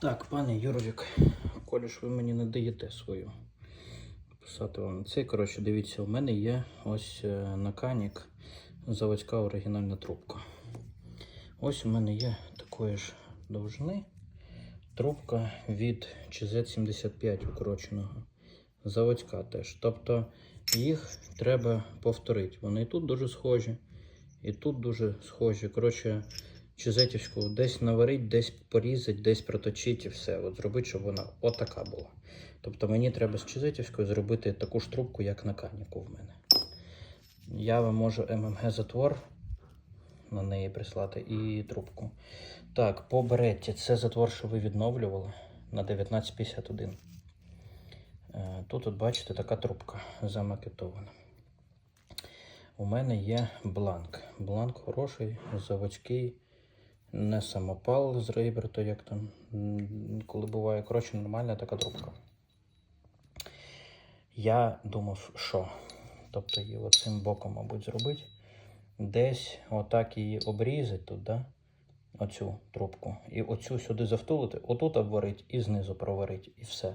Так, пане Юрвік, коли ж ви мені не даєте свою писати вам цей. Коротше, дивіться, у мене є ось е, наканік, заводська оригінальна трубка. Ось у мене є такої ж довжини трубка від CZ75 укороченого. Заводська теж. Тобто їх треба повторити. Вони і тут дуже схожі, і тут дуже схожі. Коротше, Чизетівську десь наварить, десь порізать, десь проточить і все. От зробити, щоб вона отака була. Тобто мені треба з Чизетівською зробити таку ж трубку, як на каніку в мене. Я вам можу ММГ затвор на неї прислати і трубку. Так, по беретті це затвор, що ви відновлювали на 1951. Е, Тут, от бачите, така трубка замакетована. У мене є бланк. Бланк хороший, заводський, не самопал з Рейберта, як там, коли буває. Коротше, нормальна така трубка. Я думав, що. Тобто її оцим боком, мабуть, зробити. Десь отак її обрізати тут, да? оцю трубку. І оцю сюди завтулити, отут обварить і знизу проварить, і все.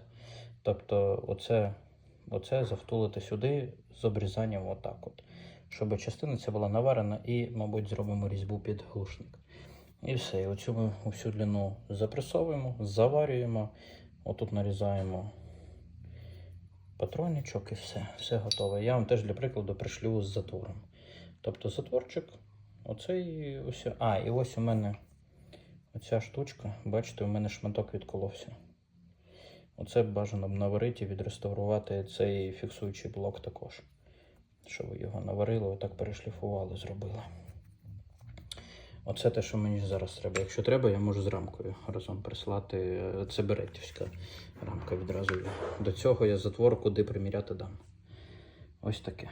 Тобто, оце, оце завтулити сюди з обрізанням отак от. Щоб частина ця була наварена і, мабуть, зробимо різьбу під глушник. І все. І оцю ми всю длину запресовуємо, заварюємо, отут нарізаємо патронічок і все. Все готове. Я вам теж для прикладу пришлю з затвором. Тобто затворчик, оцей ось. А, і ось у мене оця штучка. Бачите, у мене шматок відколовся. Оце бажано б наварити і відреставрувати цей фіксуючий блок також. Щоб його наварили, отак перешліфували, зробили. Оце те, що мені зараз треба. Якщо треба, я можу з рамкою разом прислати. Це беретівська рамка відразу. До цього я затвор куди приміряти дам. Ось таке.